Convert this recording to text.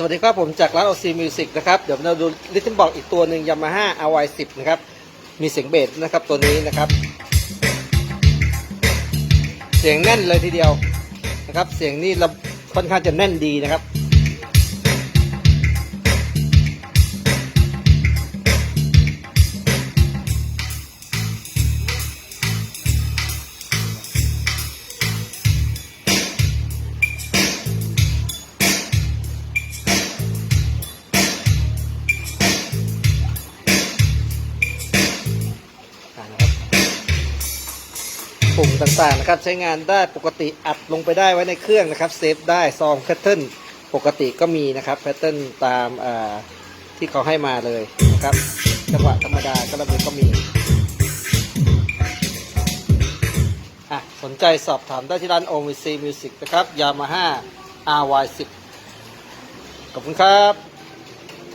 สวัสดีครับผมจากร้านโอซีมิวสิกนะครับ เดี๋ยวเราดูลิทเทิลบอกอีกตัวหนึ่งยามาฮ่าอวัยติบนะครับ มีเสียงเบสนะครับตัวนี้นะครับ เสียงแน่นเลยทีเดียวนะครับ เสียงนี่เราค่อนข้างจะแน่นดีนะครับ ปุ่มต่างๆนะครับใช้งานได้ปกติอัดลงไปได้ไว้ในเครื่องนะครับเซฟได้ซองแพทเทิร์นปกติก็มีนะครับแพทเทิร์นตามที่เขาให้มาเลยนะครับจังหวะธรรมดาก็ระเบียก็มีอะสนใจสอบถามได้ที่ร้าน OMC Music นะครับ Yamaha RY10 ขอบคุณครับ